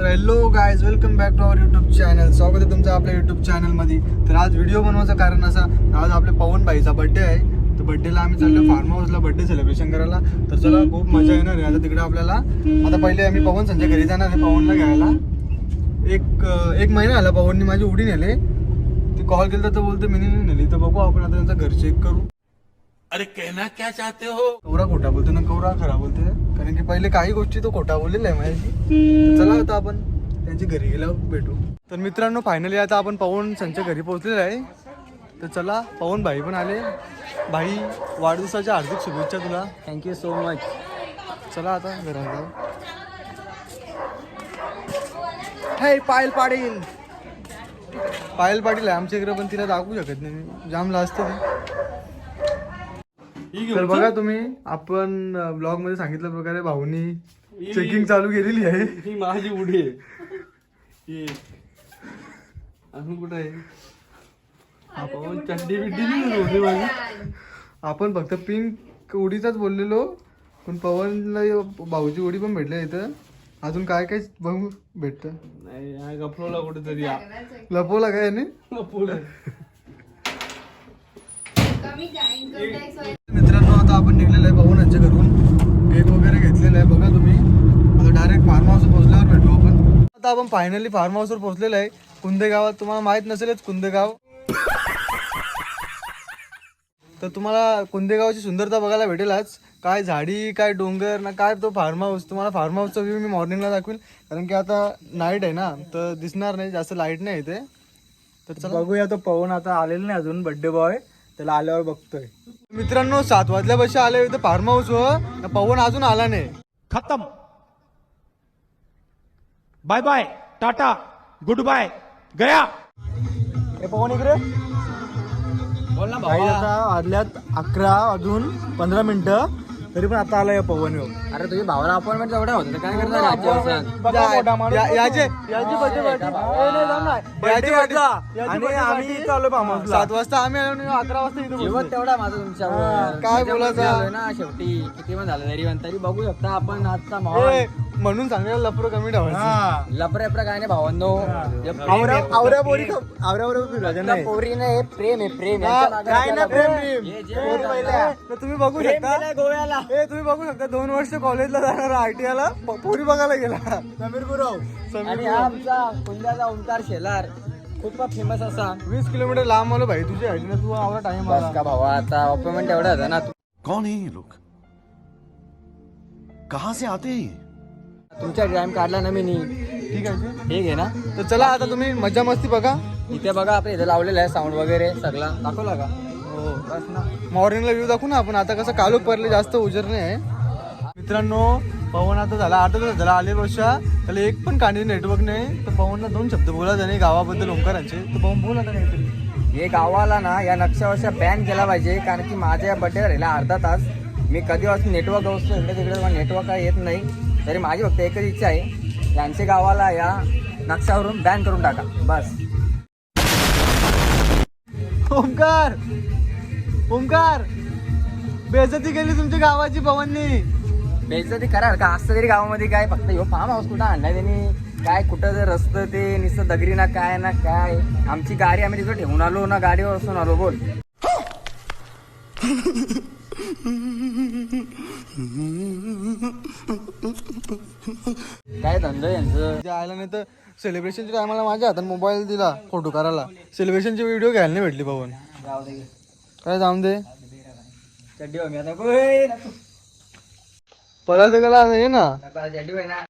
तर hello guys welcome back to our YouTube channel स्वागत आहे तुमचं आपल्या युट्यूब चॅनलमध्ये तर आज व्हिडिओ बनवायचं कारण असा आज आपल्या पवन भाईचा बर्थडे आहे. तर बर्थडेला आम्ही चाललो फार्म हाऊसला बर्थडे सेलिब्रेशन करायला. तर चला खूप मजा येणार आहे. आता तिकडे आपल्याला आता पहिले आम्ही पवन संजय घरी जाणार आहे पवनला घ्यायला. एक एक महिना आला पवननी माझी उडी नेले. ती कॉल केला तर बोलते मी नाही नेली. तर बघू आपण आता त्यांचं घर चेक करू. अरे कहना क्या चाहते हो? कवरा खोटा बोलते ना कवरा खरा बोलते. कारण की पहिले काही गोष्टी तो खोटा बोललेला आहे माझ्याशी तर चला आता आपण त्यांच्या घरी गेल्यावर भेटू. तर मित्रांनो फायनली आता आपण पवन संच्या घरी पोहोचलेलो आहे. तर चला पवन भाई पण आले. भाई वाढदिवसाच्या हार्दिक शुभेच्छा तुला. थँक्यू सो मच चला आता घरात जाऊ. हे पायल पाटील पायल पाटील आहे आमच्या इकडे पण तिला दाखवू शकत नाही. जाम लाजते ती. तर बघा तुम्ही आपण ब्लॉगमध्ये सांगितल्या प्रकारे भाऊनी चेकिंग चालू केलेली आहे. ही माझी उडी आहे. ही. अजून कुठं आहे? हा पाहून चड्डी बिड्डी नाही होती माझी. आपण फक्त पिंक उडीचाच बोललेलो पण पवनला भाऊची उडी पण भेटल्या इथं. अजून काय काय बघू भेटत? नाही गफलोला कुठेतरी लपवला काय याने? लपवलं. मित्रांनो आता आपण निघलेलो आहे पवन यांच्या घरून केक वगैरे आहे. बघा तुम्ही. आता डायरेक्ट फार्म हाऊसवर पोहोचल्यावर भेटू आपण. आता आपण फायनली फार्म हाऊसवर पोहोचलेलो आहे. कुंदेगावात तुम्हाला माहीत नसेलच कुंदेगाव तर तुम्हाला कुंदेगावची सुंदरता बघायला भेटेलच काय झाडी काय डोंगर ना काय तो फार्म हाऊस तुम्हाला फार्म हाऊसचा व्ह्यू मी मॉर्निंगला दाखवेल कारण की आता नाईट आहे ना तर दिसणार नाही. जास्त लाइट नाही इथे. तर चला. बघूया तो पवन आता आलेला नाही अजून बड्डे बॉय त्याला आल्यावर बघतोय. मित्रांनो सात वाजल्यापाशी आले इथे फार्म हाऊस व पवन अजून आला नाही. खत्म. Bye bye tata good bye गया. हे पवन इकडे. बोल ना भाई आता वाजल्यात अकरा अजून पंधरा मिनिटं. तरी पण आता आलाय पवन ह्यो. अरे तुझ्या भावाला अपॉइंटमेंट एवढा होता काय करणार. या- याचे याची birthday party. ए, नाही, जाऊ नाही. याची Birthday birthday- याचा. याची आणि birthday आम्ही. इथं आलो. सात वाजता आम्ही आलो आणि अकरा वाजता इथे जेवण पोहोचलो. तेवढा माझा तुमच्यावर काय त्याच्यामुळे बोलायचं? ना शेवटी किती पण झालं तरी पण तरी बघू शकता आपण आजचा ए, माहोल म्हणून सांगायला लफरो कमी ठेवायचं हा. लपरे लपरे काय नाही भावांनो जे प्रेम आवऱ्या आहे, आवऱ्या बोरी आवऱ्या नाही पोरीने हे प्रेम आहे प्रेम यांच्या काय ना प्रेम. प्रेम हे जे बोलतात. ना, तुम्ही बघू शकता गोव्याला ए तुम्ही बघू शकता दोन वर्ष कॉलेजला जाणार आयटीआय ला प- पोरी बघायला गेला. समीर गुरव. आणि हा आमचा कुंद्याचा ओंकार शेलार. खूप फेमस असा. वीस किलोमीटर लांब आलो भाई तुझी हाईट ना तू आवडा टाइम का भावा आता अपॉइंटमेंट एवढा होता ना. तू- कौन है ये लोग? कहां से आते हैं ये? तुमच्या टाइम काढला ना मी नी. ठीक आहे हे घे ना? तर चला आता तुम्ही मजा मस्ती बघा. इथे बघा आपल्या इथे लावलेलं आहे साऊंड वगैरे सगळा. दाखवला का? हो मॉर्निंगला व्ह्यू दाखवू ना आपण. आता कसं कालोख पडले जास्त उजर नाही आहे. मित्रांनो पवन आता झाला आता तर झाला आले वर्षा. त्याला एक पण कांडी नेटवर्क नाही. तर पवनला दोन शब्द बोला त्याने गावाबद्दल ओंकारांचे. तर पवन बोला आता काहीतरी. हे गावाला ना या नक्षावशा बॅन केला पाहिजे कारण की माझ्या या बड्डे राहिला अर्धा तास. मी कधीपासून नेटवर्क असतो इकडे तिकडे नेटवर्क काय येत नाही. तरी माझी फक्त एकच इच्छा आहे यांच्या गावाला या नक्षावरून बॅन करून टाका. बस. ओंकार! ओंकार बेजती केली तुमच्या गावाची पवननी. बेइज्जती कराल का? असतं तरी गावामध्ये काय फक्त ह्यो फार्म हाऊस कुठं आणलाय त्यांनी? काय कुठं जर रस्तं ते नुसतं दगडी ना काय ना काय? आमची गाडी आम्ही तिथं ठेवून आलो ना गाडीवर बसून आलो बोल. काय धंदा यांचं? आयला नाही तर सेलिब्रेशनच्या टायमाला माझ्या हातात मोबाईल दिला फोटो करायला सेलिब्रेशनची व्हिडिओ घ्यायला नाही भेटली पवन. काय जाऊन दे. चड्डी हो मी आता. परत गेला नाही ना? चड्डी होय ना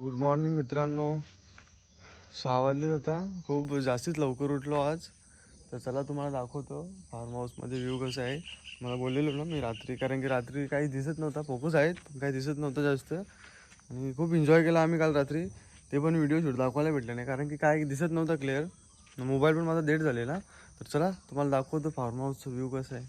गुड मॉर्निंग मित्रांनो. सहा वाजले होता खूप जास्तीच लवकर उठलो आज. तर चला तुम्हाला दाखवतो. फार्म हाऊसमध्ये व्ह्यू कसं आहे. मला बोललेलो ना मी रात्री. कारण की रात्री काही दिसत नव्हता. फोकस आहेत पण काही दिसत नव्हतं जास्त. आणि खूप एन्जॉय केला आम्ही काल रात्री. ते पण व्हिडिओ शूट दाखवायला भेटले नाही. कारण की काय दिसत नव्हतं क्लिअर मोबाईल पण माझा डेट झालेला. तर चला तुम्हाला दाखवतो फार्म हाऊसचं व्ह्यू कसं आहे.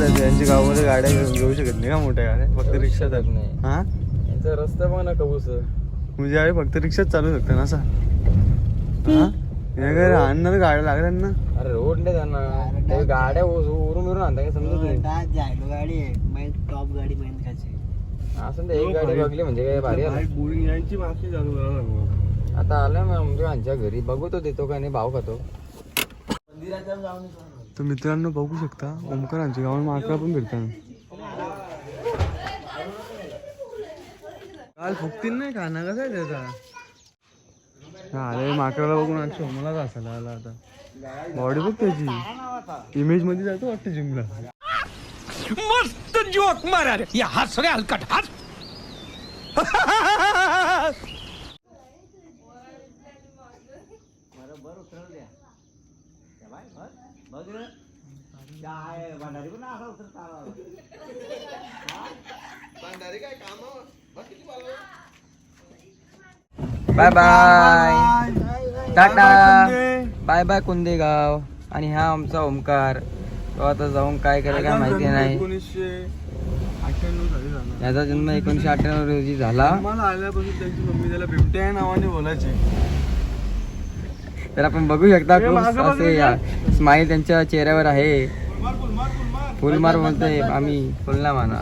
भाऊन काय बोलत आहे त्यांची गावामध्ये गाड्या घेऊ घेऊ शकत नाही का मोठ्या गाड्या? फक्त रिक्षा शकत नाही. हा? यांचा रस्ता पण ना कबूस म्हणजे आहे फक्त रिक्षाच चालू शकते ना असा? हा? या काय आणणार गाड्या लागल्या ना? अरे रोड नाही त्यांना ते गाड्या उरून उरून आणता काय समजत नाही. गाडी आहे. टॉप गाडी महिंद्राची असं ते एक गाडी बघली म्हणजे काय भारी यांची मागची चालू आता आलं मग आमच्या आमच्या घरी. बघू तो देतो का नाही भाव खातो. तर मित्रांनो बघू शकता ओमकारांच्या गावात माकडा पण भेटतात काल फुकतील नाही का? ना कसा आहे त्याचा अरे माकडाला बघून आणखी मला असायला आला आता. बॉडी बघ त्याची. इमेजमध्ये जातो वाटतं जिमला. मस्त जोक मारा या हस रे हलकट. हस bye bye tata. Bye bye Kundegaon आणि हा आमचा ओमकार तो आता जाऊन काय करेल काय माहिती नाही. याचा जन्म एकोणीशे अठ्ठ्याण्णव रोजी झाला. मला आल्यापासून त्यांची मम्मी त्याला बिबट्या या नावाने बोलायची. तर आपण बघू शकता खूप असे स्माईल त्यांच्या चेहऱ्यावर आहे. फुलमार बोलतोय आम्ही फुलना माना.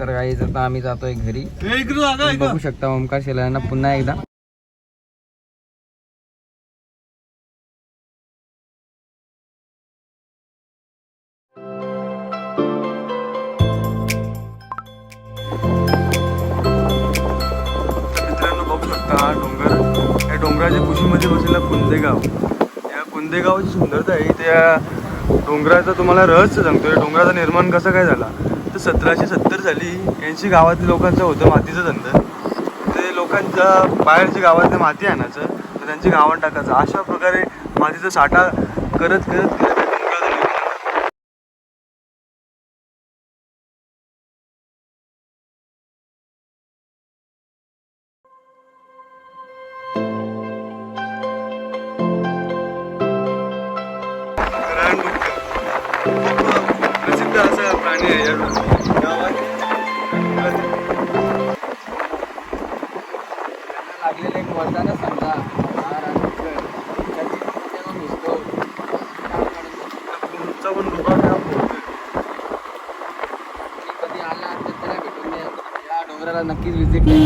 तर काही आता आम्ही जातोय घरी? बघू शकता ओमकार शेलांना पुन्हा एकदा. डोंगराच्या बसलेला कुंदेगाव. या कुंदेगावची सुंदरता आहे. त्या डोंगराचं तुम्हाला रहस्य सांगतो या डोंगराचं निर्माण कसं काय झाला? तर सतराशे सत्तर साली यांची गावातील लोकांचं होतं मातीचं धंदा. ते लोकांच्या बाहेरच्या गावातल्या माती आणायचं. तर त्यांची गावात टाकायचं. अशा प्रकारे मातीचा साठा करत करत करत लागलेलं एक वरदान समजा. रानडुक्कर. त्याची त्याला नुसतं तुमचा पण. कधी आला तर त्याला भेटून द्या. या डोंगराला नक्कीच व्हिजिट द्या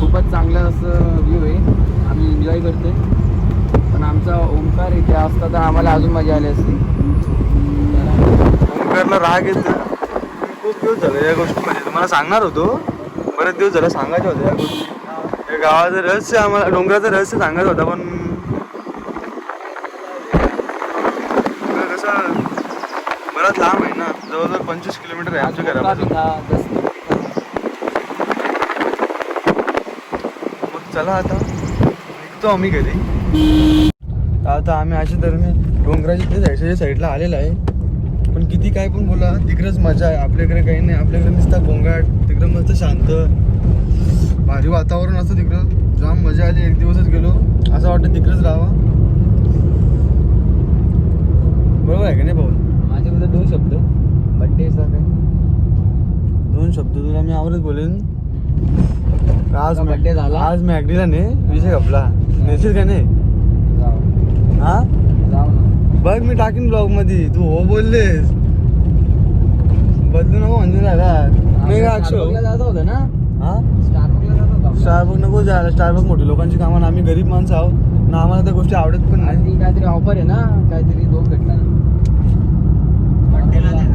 खूपच चांगलं असं व्ह्यू आहे. आम्ही एन्जॉय करतोय. पण आमचा ओंकार इथे असता तर आम्हाला अजून मजा आली असती. ओंकारला राग येतो खूप दिवस झाले या गोष्टी म्हणजे तुम्हाला सांगणार होतो. बरेच दिवस झाले सांगायच्या होत्या या गोष्टी. गावाचं रहस्य आम्हाला डोंगराचं रहस्य सांगायचं होता पण कसं बराच लांब आहे ना जवळजवळ पंचवीस किलोमीटर आहे आमच्या घरापासून. मग चला आता निघतो आम्ही घरी. आता आम्ही अशा तऱ्हेने डोंगराच्या ते साईडच्या साईडला आलेला आहे. पण किती काय पण बोला तिकडेच मजा आहे. आपल्याकडे काही नाही आपल्याकडे नुसता गोंगाट तिकडे मस्त शांत. भारी वातावरण असतं तिकडं. जाम मजा आली. एक दिवसच गेलो. असं वाटतं तिकडेच राहावा. बरोबर आहे का नाही भाऊ? माझ्याकडे दोन शब्द. बड्डेचा काय? दोन शब्द. तुला मी आवडत बोलेन. आज तुझा birthday झाला? आज मॅगडीला ने विषय कपला नेशील का नाही? जाऊ. हा? जाऊ ना. बघ मी टाकीन ब्लॉगमध्ये तू हो बोललेस. बदलू नको म्हणजे झाला नाही का स्टारबकला जायचं होतं ना? हा. स्टारबक नको जायला स्टारबक मोठी लोकांची कामं आम्ही गरीब माणसं आहोत. ना आम्हाला त्या गोष्टी आवडत पण आणि नाही. काहीतरी ऑफर आहे ना? काहीतरी दोन भेटला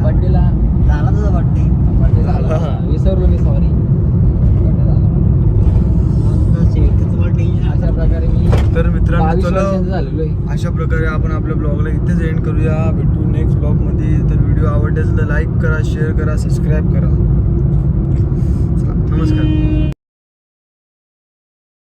बर्थडेला झाला तुझा बर्थडे बर्थडे झाला. विसरलो मी सॉरी तर मित्रांनो अशा प्रकारे आपण आपल्या ब्लॉगला इथेच एंड करूया. भेटू नेक्स्ट ब्लॉगमध्ये तर व्हिडिओ आवडल्यास लाईक करा शेअर करा सबस्क्राईब करा. चला, नमस्कार